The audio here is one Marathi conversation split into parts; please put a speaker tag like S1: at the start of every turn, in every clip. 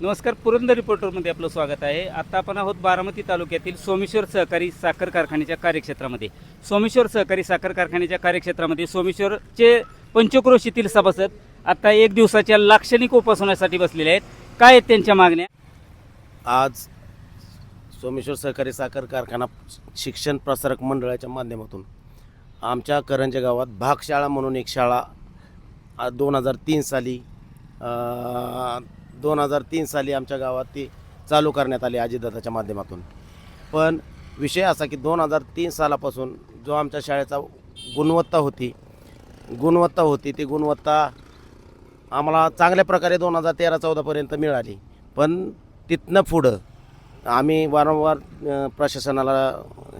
S1: नमस्कार पुरंदर रिपोर्टरमध्ये आपलं स्वागत आहे. आता आपण आहोत बारामती तालुक्यातील सोमेश्वर सहकारी साखर कारखान्याच्या कार्यक्षेत्रामध्ये. सोमेश्वर सहकारी साखर कारखान्याच्या कार्यक्षेत्रामध्ये सोमेश्वरचे पंचक्रोशीतील सभासद आता एक दिवसाच्या लाक्षणिक उपासनासाठी बसलेले आहेत. काय आहेत त्यांच्या मागण्या?
S2: आज सोमेश्वर सहकारी साखर कारखाना शिक्षण प्रसारक मंडळाच्या माध्यमातून आमच्या करंजा गावात भागशाळा म्हणून एक शाळा दोन हजार तीन साली दोन हजार तीन साली आमच्या गावात ती चालू करण्यात आली अजितदादाच्या माध्यमातून. पण विषय असा की दोन हजार तीन सालापासून जो आमच्या शाळेचा गुणवत्ता होती गुणवत्ता होती ती गुणवत्ता आम्हाला चांगल्या प्रकारे दोन हजार तेरा चौदापर्यंत मिळाली. पण तिथनं पुढं आम्ही वारंवार प्रशासनाला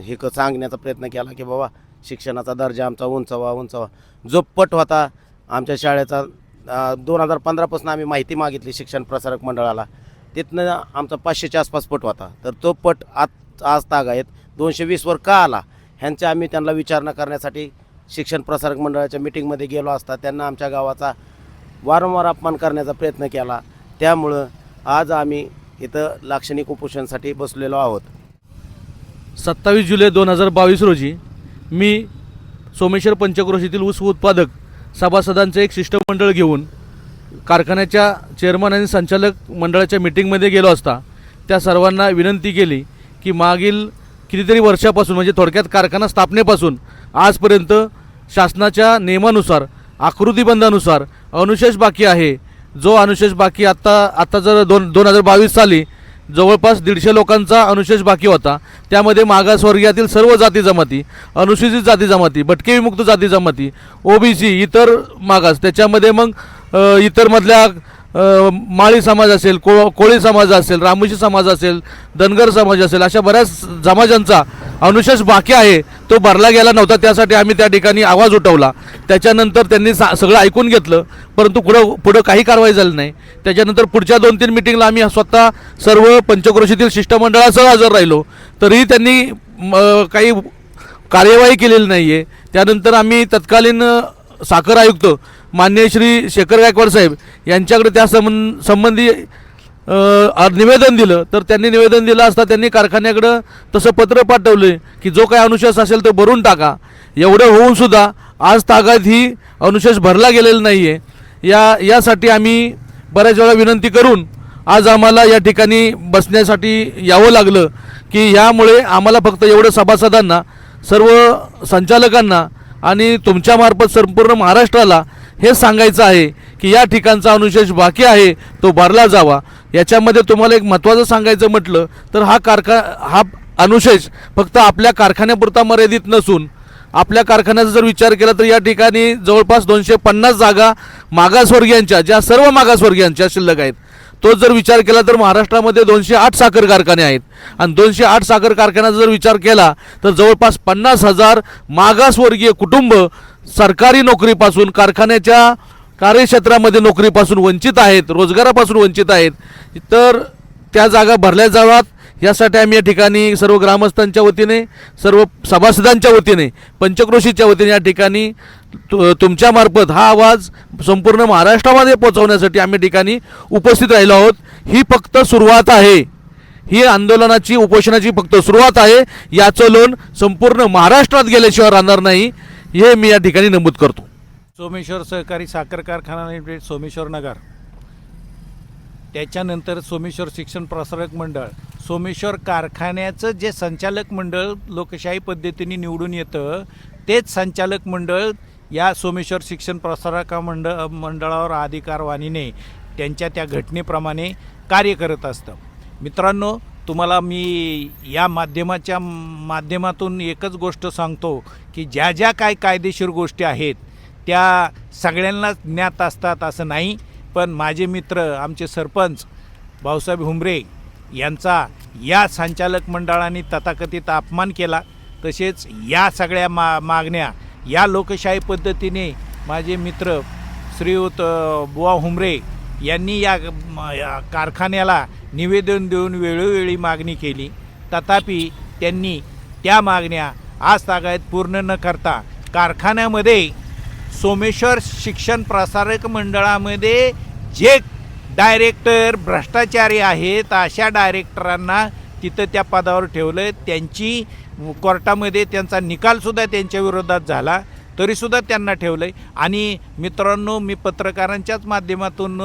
S2: हे क सांगण्याचा प्रयत्न केला की बाबा शिक्षणाचा दर्जा आमचा उंचावा उंचावा. जो पट होता आमच्या शाळेचा दोन हजार पंधरापासून आम्ही माहिती मागितली शिक्षण प्रसारक मंडळाला. तिथनं आमचा पाचशेच्या आसपास पट होता. तर तो पट आज आज ताग आहेत. दोनशे वीसवर का आला? ह्यांच्या आम्ही त्यांना विचारणा करण्यासाठी शिक्षण प्रसारक मंडळाच्या मिटिंगमध्ये गेलो असता. त्यांना आमच्या गावाचा वारंवार अपमान करण्याचा प्रयत्न केला. त्यामुळं आज आम्ही इथं लाक्षणिक उपोषणासाठी बसलेलो आहोत.
S3: सत्तावीस जुलै दोन हजार बावीस रोजी मी सोमेश्वर पंचक्रोशीतील ऊस उत्पादक सभासदांचं एक शिष्टमंडळ घेऊन कारखान्याच्या चेअरमन आणि संचालक मंडळाच्या मिटिंगमध्ये गेलो असता त्या सर्वांना विनंती केली की मागील कितीतरी वर्षापासून म्हणजे थोडक्यात कारखाना स्थापनेपासून आजपर्यंत शासनाच्या नियमानुसार आकृतीबंधानुसार अनुशेष बाकी आहे. जो अनुशेष बाकी आत्ता आत्ता जर दोन दोन हजार बावीस साली जवळपास दीडशे लोकांचा अनुशेष बाकी होता. त्यामध्ये मागासवर्गीयातील सर्व जाती जमाती अनुसूचित जाती जमाती भटके विमुक्त जाती जमाती ओबीसी इतर मागास त्याच्यामध्ये मग इतरमधल्या माळी समाज असेल को कोळी समाज असेल रामोशी समाज असेल धनगर समाज असेल अशा बऱ्याच समाजांचा अनुशेष बाकी आहे. तो भरला गेला नव्हता त्यासाठी आम्ही त्या ठिकाणी आवाज उठवला. त्याच्यानंतर त्यांनी सा सगळं ऐकून घेतलं परंतु पुढं पुढं काही कारवाई झाली नाही. त्याच्यानंतर पुढच्या दोन तीन मिटिंगला आम्ही स्वतः सर्व पंचक्रोशीतील शिष्टमंडळासह हजर राहिलो. तरीही त्यांनी काही कार्यवाही केलेली नाही आहे त्यानंतर आम्ही तत्कालीन साखर आयुक्त मान्य श्री शेखर गायकवाड साहेब यांच्याकडे त्या संबंधी निवेदन दिलं. तर त्यांनी निवेदन दिलं असता त्यांनी कारखान्याकडं तसं पत्र पाठवले की जो काही अनुशेष असेल तो भरून टाका. एवढं होऊन सुद्धा आज तागात ही अनुशेष भरला गेलेला नाही आहे या यासाठी आम्ही बऱ्याच वेळा विनंती करून आज आम्हाला या ठिकाणी बसण्यासाठी यावं लागलं की यामुळे आम्हाला फक्त एवढं सभासदांना सर्व संचालकांना आणि तुमच्यामार्फत संपूर्ण महाराष्ट्राला हे सांगायचं आहे की या ठिकाणचा अनुशेष बाकी आहे तो भरला जावा. याच्यामध्ये तुम्हाला एक महत्त्वाचं सांगायचं म्हटलं तर हा कारखा हा अनुशेष फक्त आपल्या कारखान्यापुरता मर्यादित नसून आपल्या कारखान्याचा जर विचार केला तर या ठिकाणी जवळपास दोनशे पन्नास जागा मागासवर्गीयांच्या ज्या सर्व मागासवर्गीयांच्या शिल्लक आहेत. तो जर विचार केला तर महाराष्ट्रामध्ये दोनशे आठ साखर कारखाने आहेत. आणि दोनशे आठ साखर कारखान्याचा जर विचार केला तर जवळपास पन्नास हजार मागासवर्गीय कुटुंब सरकारी नोकरीपासून कारखान्याच्या कार्यक्षेत्रामध्ये नोकरीपासून वंचित आहेत रोजगारापासून वंचित आहेत. तर त्या जागा भरल्या जाव्यात. यासाठी आम्ही या ठिकाणी सर्व ग्रामस्थांच्या वतीने सर्व सभासदांच्या वतीने पंचक्रोशीच्या वतीने या ठिकाणी तु तुमच्यामार्फत हा आवाज संपूर्ण महाराष्ट्रामध्ये पोहोचवण्यासाठी आम्ही ठिकाणी उपस्थित राहिलो आहोत. ही फक्त सुरुवात आहे. ही आंदोलनाची उपोषणाची फक्त सुरुवात आहे. याचं लोन संपूर्ण महाराष्ट्रात गेल्याशिवाय राहणार नाही हे मी या ठिकाणी नमूद करतो.
S4: सोमेश्वर सहकारी साखर कारखाना सोमेश्वर नगर. त्याच्यानंतर सोमेश्वर शिक्षण प्रसारक मंडळ. सोमेश्वर कारखान्याचं जे संचालक मंडळ लोकशाही पद्धतीने निवडून येतं तेच संचालक मंडळ या सोमेश्वर शिक्षण प्रसारक मंडळ मंडळावर अधिकारवाणीने त्यांच्या त्या घटनेप्रमाणे कार्य करत असतं. मित्रांनो तुम्हाला मी या माध्यमाच्या माध्यमातून एकच गोष्ट सांगतो की ज्या ज्या काय कायदेशीर गोष्टी आहेत त्या सगळ्यांनाच ज्ञात असतात असं नाही. पण माझे मित्र आमचे सरपंच भाऊसाहेब हुंबरे यांचा या संचालक मंडळाने तथाकथित अपमान केला. तसेच या सगळ्या मा मागण्या या लोकशाही पद्धतीने माझे मित्र श्रीयुत बुवा हुंबरे यांनी या या कारखान्याला निवेदन देऊन वेळोवेळी मागणी केली. तथापि त्यांनी त्या मागण्या आज तागायत पूर्ण न करता कारखान्यामध्ये सोमेश्वर शिक्षण प्रसारक मंडळामध्ये जे डायरेक्टर भ्रष्टाचारी आहेत अशा डायरेक्टरांना तिथं त्या पदावर ठेवलं त्यांची कोर्टामध्ये त्यांचा निकालसुद्धा त्यांच्या विरोधात झाला तरीसुद्धा त्यांना ठेवलं आहे आणि मित्रांनो मी पत्रकारांच्याच माध्यमातून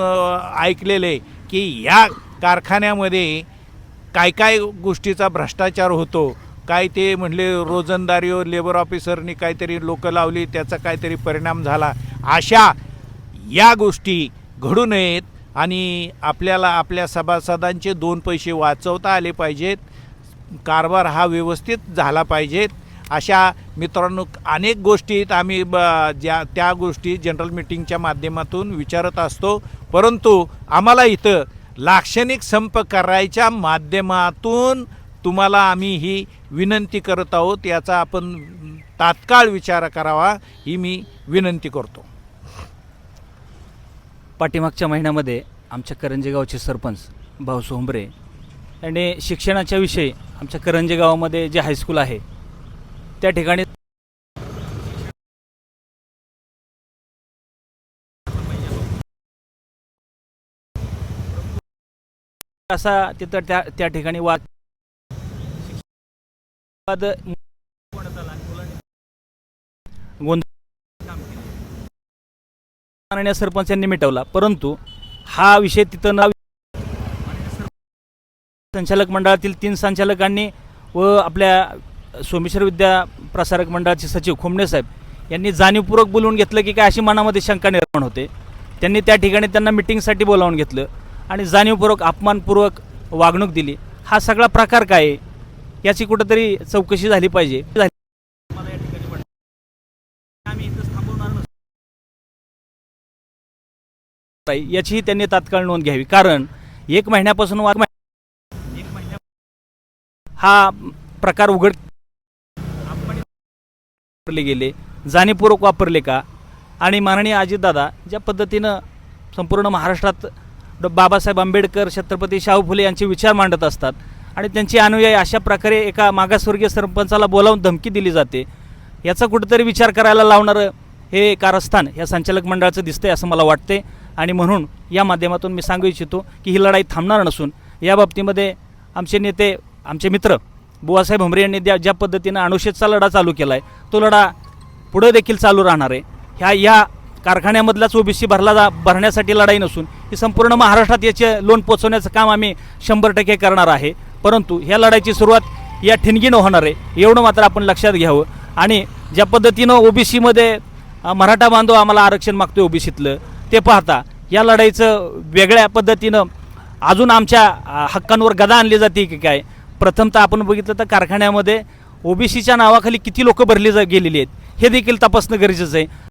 S4: ऐकलेलं आहे की या कारखान्यामध्ये काय काय गोष्टीचा भ्रष्टाचार होतो काय ते म्हणले रोजंदारीवर लेबर ऑफिसरनी काहीतरी लोकं लावली त्याचा काहीतरी परिणाम झाला. अशा या गोष्टी घडू नयेत आणि आपल्याला आपल्या सभासदांचे दोन पैसे वाचवता आले पाहिजेत. कारभार हा व्यवस्थित झाला पाहिजेत अशा मित्रांनो अनेक गोष्टीत आम्ही ब ज्या त्या गोष्टी जनरल मिटिंगच्या माध्यमातून विचारत असतो. परंतु आम्हाला इथं लाक्षणिक संप करायच्या माध्यमातून तुम्हाला आम्ही ही विनंती करत आहोत याचा आपण तात्काळ विचार करावा ही मी विनंती करतो.
S1: पाठीमागच्या महिन्यामध्ये आमच्या करंजे गावचे सरपंच भाऊ सोंबरे यांनी शिक्षणाच्या विषयी आमच्या करंजे गावामध्ये जे हायस्कूल आहे त्या ठिकाणी असा तिथं त्या त्या ठिकाणी वाद गोंधळ माननीय सरपंच यांनी मिटवला परंतु हा विषय तिथं न संचालक मंडळातील तीन संचालकांनी व आपल्या सोमेश्वर विद्या प्रसारक मंडळाचे सचिव खोमणे साहेब यांनी जाणीवपूर्वक बोलवून घेतलं की काय अशी मनामध्ये शंका निर्माण होते. त्यांनी त्या ठिकाणी त्यांना मिटिंगसाठी बोलावून घेतलं आणि जाणीवपूर्वक अपमानपूर्वक वागणूक दिली. हा सगळा प्रकार काय आहे? याची कुठंतरी चौकशी झाली पाहिजे. याचीही त्यांनी तात्काळ नोंद घ्यावी. कारण एक महिन्यापासून वाद हा प्रकार उघड वापरले गेले. जाणीवपूर्वक वापरले का? आणि माननीय अजितदादा ज्या पद्धतीनं संपूर्ण महाराष्ट्रात बाबासाहेब आंबेडकर छत्रपती शाहू फुले यांचे विचार मांडत असतात आणि त्यांची अनुयायी अशा प्रकारे एका मागासवर्गीय सरपंचाला बोलावून धमकी दिली जाते. याचा कुठेतरी विचार करायला लावणारं हे कारस्थान या संचालक मंडळाचं दिसतंय असं मला वाटते आणि म्हणून या माध्यमातून मी सांगू इच्छितो की ही लढाई थांबणार नसून या बाबतीमध्ये आमचे नेते आमचे मित्र बुवासाहेब भमरे यांनी ज्या ज्या पद्धतीनं अणुशेदचा लढा चालू केला आहे तो लढा पुढं देखील चालू राहणार आहे. ह्या या कारखान्यामधलाच ओबीसी भरला जा भरण्यासाठी लढाई नसून ही संपूर्ण महाराष्ट्रात याचे लोन पोचवण्याचं काम आम्ही शंभर टक्के करणार आहे. परंतु ह्या लढाईची सुरुवात या ठिणगीनं होणार आहे एवढं मात्र आपण लक्षात घ्यावं. आणि ज्या पद्धतीनं ओबीसीमध्ये मराठा बांधव आम्हाला आरक्षण मागतोय ओबीसीतलं ते पाहता या लढाईचं वेगळ्या पद्धतीनं अजून आमच्या हक्कांवर गदा आणली जाते की काय? प्रथमतः आपण बघितलं तर कारखान्यामध्ये ओबीसीच्या नावाखाली किती लोकं भरली जा गेलेली आहेत हे देखील तपासणं गरजेचं आहे.